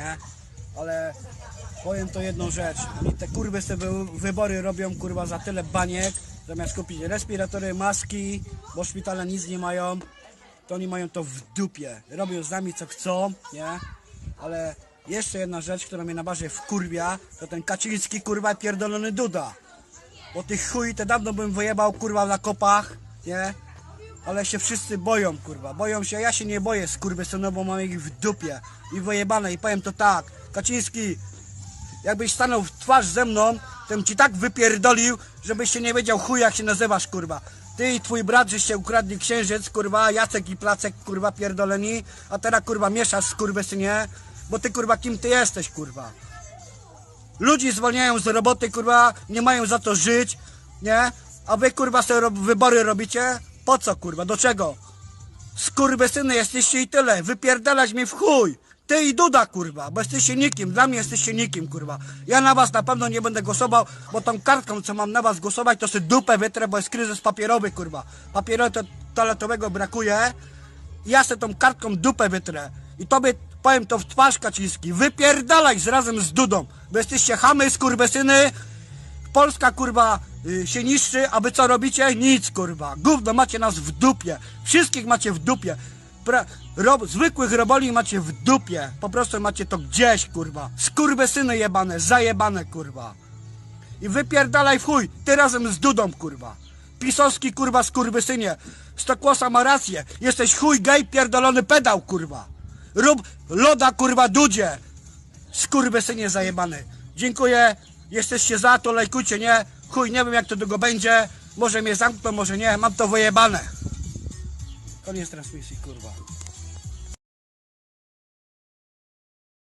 nie? Ale powiem to jedną rzecz. Oni te kurwy sobie wy- wybory robią kurwa za tyle baniek, zamiast kupić respiratory, maski, bo szpitale nic nie mają, to oni mają to w dupie. Robią z nami co chcą, nie? Ale jeszcze jedna rzecz, która mnie na bazie wkurwia, to ten Kaczyński kurwa pierdolony Duda. Bo tych chuj te dawno bym wyjebał kurwa na kopach, nie? Ale się wszyscy boją, kurwa. Boją się, ja się nie boję, skurwysynu, bo mam ich w dupie. I wyjebane. I powiem to tak. Kaczyński, jakbyś stanął w twarz ze mną, to bym ci tak wypierdolił, żebyś się nie wiedział chuj, jak się nazywasz, kurwa. Ty i twój brat, żeście ukradli księżyc, kurwa, Jacek i Placek, kurwa, pierdoleni, a teraz, kurwa, mieszasz, skurwysynie, bo ty, kurwa, kim ty jesteś, kurwa. Ludzi zwalniają z roboty, kurwa, nie mają za to żyć, nie? A wy, kurwa, sobie rob- wybory robicie? Po co, kurwa? Do czego? Skurwysyny jesteście i tyle. Wypierdalać mi w chuj. Ty i Duda, kurwa, bo jesteście nikim. Dla mnie jesteście nikim, kurwa. Ja na was na pewno nie będę głosował, bo tą kartką, co mam na was głosować, to sobie dupę wytrę, bo jest kryzys papierowy, kurwa. Papieru to toaletowego brakuje. Ja se tą kartką dupę wytrę. I tobie powiem to w twarz, Kaczyński. Wypierdalaj z razem z Dudą, bo jesteście chamy, skurwysyny. Polska kurwa y, się niszczy, a wy co robicie? Nic kurwa. Gówno macie nas w dupie. Wszystkich macie w dupie. Pra, rob, zwykłych roboli macie w dupie. Po prostu macie to gdzieś kurwa. Skurwysyny jebane, zajebane kurwa. I wypierdalaj w chuj, ty razem z Dudą kurwa. Pisowski kurwa skurwysynie. Stokłosa ma rację. Jesteś chuj gej pierdolony pedał kurwa. Rób loda kurwa Dudzie. Skurwysynie zajebany. Dziękuję. Jesteście za to, lajkujcie, nie? Chuj, nie wiem jak to długo będzie. Może mnie zamkną, może nie. Mam to wyjebane. Koniec transmisji, kurwa.